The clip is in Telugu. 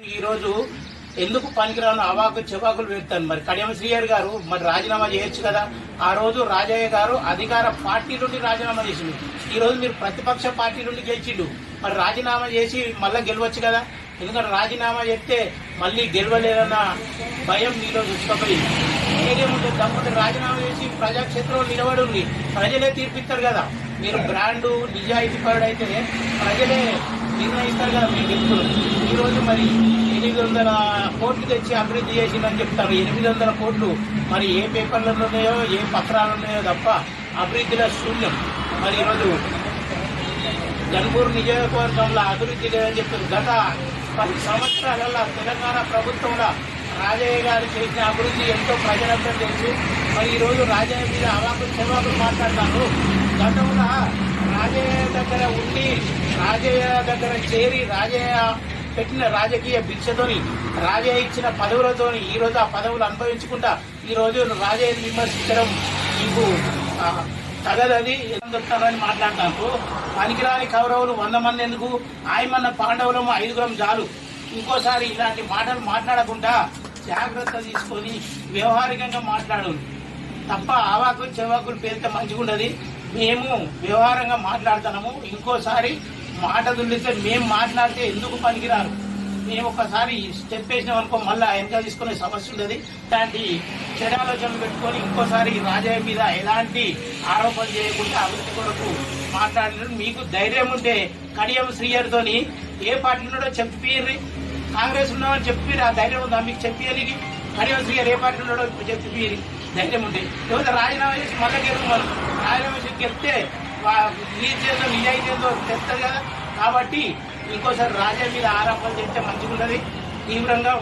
ఈ రోజు ఎందుకు పనికిరాను అవాకు చెవాకులు పెడతాను మరి కడియం శ్రీయర్ గారు మరి రాజీనామా చేయొచ్చు కదా? ఆ రోజు రాజయ్య గారు అధికార పార్టీ నుండి రాజీనామా చేసిండు. ఈ రోజు మీరు ప్రతిపక్ష పార్టీ నుండి గెలిచిండు. మరి రాజీనామా చేసి మళ్ళీ గెలవచ్చు కదా? ఎందుకంటే రాజీనామా చేస్తే మళ్ళీ గెలవలేదన్న భయం మీలో చూసుకపోయింది ఏదేముంటే తమ్ముడు రాజీనామా చేసి ప్రజాక్షేత్రంలో నిలబడి ఉంది ప్రజలే తీర్పిస్తారు కదా? మీరు బ్రాండు నిజాయితీ పరుడైతే ప్రజలే నిర్ణయిస్తారు కదా మీ వ్యక్తులు ఈరోజు మరి ఎనిమిది వందల కోట్లు తెచ్చి అభివృద్ధి చేసిందని చెప్తారు. ఎనిమిది వందల కోట్లు మరి ఏ పేపర్లలో ఉన్నాయో ఏ పత్రాలు ఉన్నాయో తప్ప అభివృద్ధిలో శూన్యం. మరి ఈరోజు గన్పూర్ నియోజకవర్గంలో అభివృద్ధి లేదని చెప్తారు. గత పది సంవత్సరాలలో తెలంగాణ ప్రభుత్వంలో రాజయ్య గారు చేసిన అభివృద్ధి ఎంతో ప్రజలందరూ తెలుసు. మరి ఈరోజు రాజయ్య మీద అవాకులు చెవాకులు మాట్లాడతారు. గతంలో రాజయ్య దగ్గర ఉండి రాజయ్య దగ్గర చేరి రాజయ్య పెట్టిన రాజకీయ భిక్షతోని రాజయ్య ఇచ్చిన పదవులతోని ఈ రోజు ఆ పదవులు అనుభవించుకుంటా ఈ రోజు రాజయ్యని విమర్శించడం మీకు తగదది. చెప్తారని మాట్లాడతాను. పనికిరాని కౌరవులు వంద మంది ఎందుకు? ఆయమన్న పాండవులము ఐదుగురం చాలు. ఇంకోసారి ఇలాంటి మాటలు మాట్లాడకుండా జాగ్రత్త తీసుకొని వ్యవహారికంగా మాట్లాడు తప్ప ఆవాకులు చెవాకులు పేరితే మంచిగా ఉండదు మేము వ్యవహారంగా మాట్లాడుతున్నాము. ఇంకోసారి మాట దుల్లితే మేము మాట్లాడితే ఎందుకు పనికిరారు? మేము ఒకసారి స్టెప్ వేసినాం అనుకో మళ్ళీ వెనక తీసుకునే సమస్య ఉండదు. ఇలాంటి చెడు పెట్టుకొని ఇంకోసారి రాజయ్య మీద ఎలాంటి ఆరోపణలు చేయకుండా అభివృద్ధి కొరకు మాట్లాడిన మీకు ధైర్యం ఉంటే కడియం శ్రీయర్తోని ఏ పార్టీ ఉన్నాడో చెప్పిర్రి? కాంగ్రెస్ ఉన్నామని చెప్పి ఆ ధైర్యం ఉందా? మీకు చెప్పి కడియం శ్రీయర్ ఏ పార్టీ ఉన్నాడో చెప్పిర్రి? ధైర్యం ఉంటే లేకపోతే రాజీనామా చేసి మళ్ళీ గెలుపుకోవాలి రాజీనామా చేసి గెలిస్తే ఈ చేద్దాం విజయ్ ఏందో తెస్తారు కదా. కాబట్టి ఇంకోసారి రాజా మీద ఆరోపణలు చేస్తే మంచిగా ఉన్నది తీవ్రంగా